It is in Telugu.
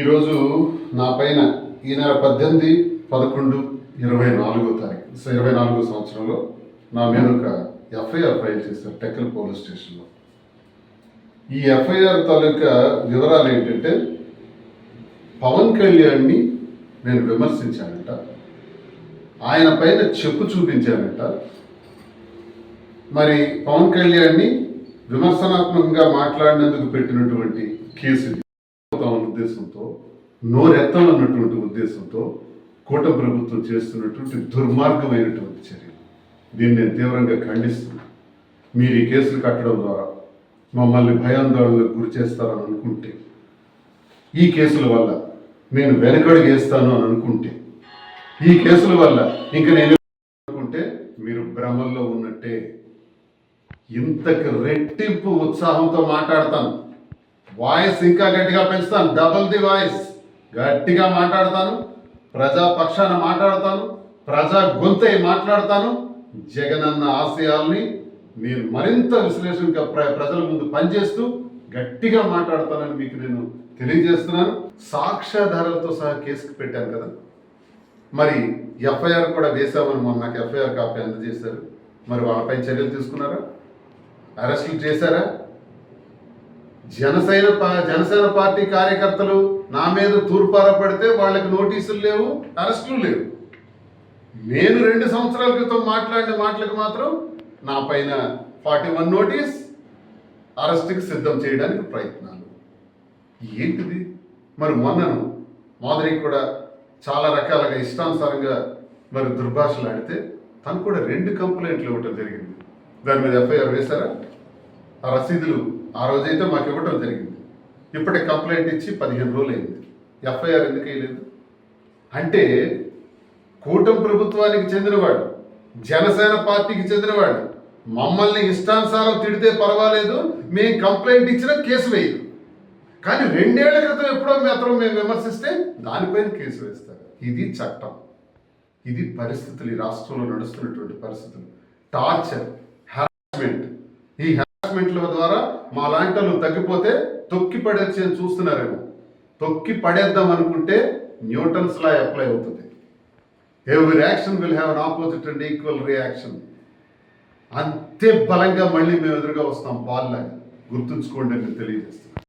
ఈరోజు నా పైన ఈ నెల పద్దెనిమిది పదకొండు ఇరవై నాలుగో తారీఖు. సో ఇరవై నాలుగో సంవత్సరంలో నా మీద ఒక ఎఫ్ఐఆర్ ఫైల్ చేశారు టెక్కల్ పోలీస్ స్టేషన్లో. ఈ ఎఫ్ఐఆర్ తాలూకా వివరాలు ఏంటంటే పవన్ కళ్యాణ్ని నేను విమర్శించానంట. ఆయన పైన చెప్పు చూపించానంట. మరి పవన్ కళ్యాణ్ని విమర్శనాత్మకంగా మాట్లాడినందుకు పెట్టినటువంటి కేసు ఉద్దేశంతో నోరెత్తాలన్నటువంటి ఉద్దేశంతో కూట ప్రభుత్వం చేస్తున్నటువంటి దుర్మార్గమైనటువంటి చర్య దీన్ని నేను తీవ్రంగా ఖండిస్తున్నాను. మీరు ఈ కేసులు కట్టడం ద్వారా మమ్మల్ని భయాందోళనకు గురి చేస్తారని అనుకుంటే ఈ కేసుల వల్ల నేను వెనకడుగు వేస్తాను అని అనుకుంటే ఈ కేసుల వల్ల ఇంకా నేను అనుకుంటే మీరు భ్రమల్లో ఉన్నట్టే. ఇంతకు రెట్టింపు ఉత్సాహంతో మాట్లాడతాను. వాయిస్ ఇంకా గట్టిగా పెంచుతాను. డబుల్ ది వాయిస్ గట్టిగా మాట్లాడతాను. ప్రజా పక్షాన మాట్లాడతాను. ప్రజా గొంతై మాట్లాడతాను. జగనన్న ఆశయాల్ని నేను మరింత విశ్లేషణగా ప్ర ప్రజల ముందు పనిచేస్తూ గట్టిగా మాట్లాడతానని మీకు నేను తెలియజేస్తున్నాను. సాక్ష్యాధారాలతో సహా కేసుకు పెట్టాను కదా. మరి ఎఫ్ఐఆర్ కూడా వేసామని మొన్న నాకు ఎఫ్ఐఆర్ కాపీ అందజేశారు. మరి వాళ్ళపై చర్యలు తీసుకున్నారా? అరెస్టులు చేశారా? జనసేన పా- జనసేన పార్టీ కార్యకర్తలు నా మీద తూర్పార పడితే వాళ్ళకి నోటీసులు లేవు అరెస్టులు లేవు. నేను రెండు సంవత్సరాల క్రితం మాట్లాడిన మాటలకు మాత్రం నా పైన ఫార్టీ వన్ నోటీస్ అరెస్ట్కి సిద్ధం చేయడానికి ప్రయత్నాలు. ఏంటిది? మరి మొన్నను మాదిరి కూడా చాలా రకాలుగా ఇష్టానుసారంగా మరి దుర్భాషలు ఆడితే తను కూడా రెండు కంప్లైంట్లు ఇవ్వటం జరిగింది. దాని మీద ఎఫ్ఐఆర్ వేశారా? ఆ రసీదులు ఆ రోజైతే మాకు ఇవ్వటం జరిగింది. ఇప్పటికి కంప్లైంట్ ఇచ్చి పదిహేను రోజులు అయింది. ఎఫ్ఐఆర్ ఎందుకు వేయలేదు? అంటే కూటమి ప్రభుత్వానికి చెందినవాడు జనసేన పార్టీకి చెందినవాడు మమ్మల్ని ఇష్టానుసారం తిడితే పర్వాలేదు మేము కంప్లైంట్ ఇచ్చినా కేసు వేయదు కానీ రెండేళ్ళ క్రితం ఎప్పుడో మాత్రం మేము విమర్శిస్తే దానిపైన కేసు వేస్తారు. ఇది చట్టం. ఇది పరిస్థితులు ఈ రాష్ట్రంలో నడుస్తున్నటువంటి పరిస్థితులు. Torture harassment. ఈ హరాస్మెంట్ల ద్వారా మా లాంటి వాళ్ళు తగ్గిపోతే తొక్కి పడేసి అని చూస్తున్నారేమో. తొక్కి పడేద్దాం అనుకుంటే న్యూటన్స్ లా అప్లై అవుతుంది. Every action will have an opposite and equal reaction అంతే బలంగా మళ్ళీ మేము ఎదురుగా వస్తాం పాల్లాగా. గుర్తుంచుకోండి అని తెలియజేస్తాను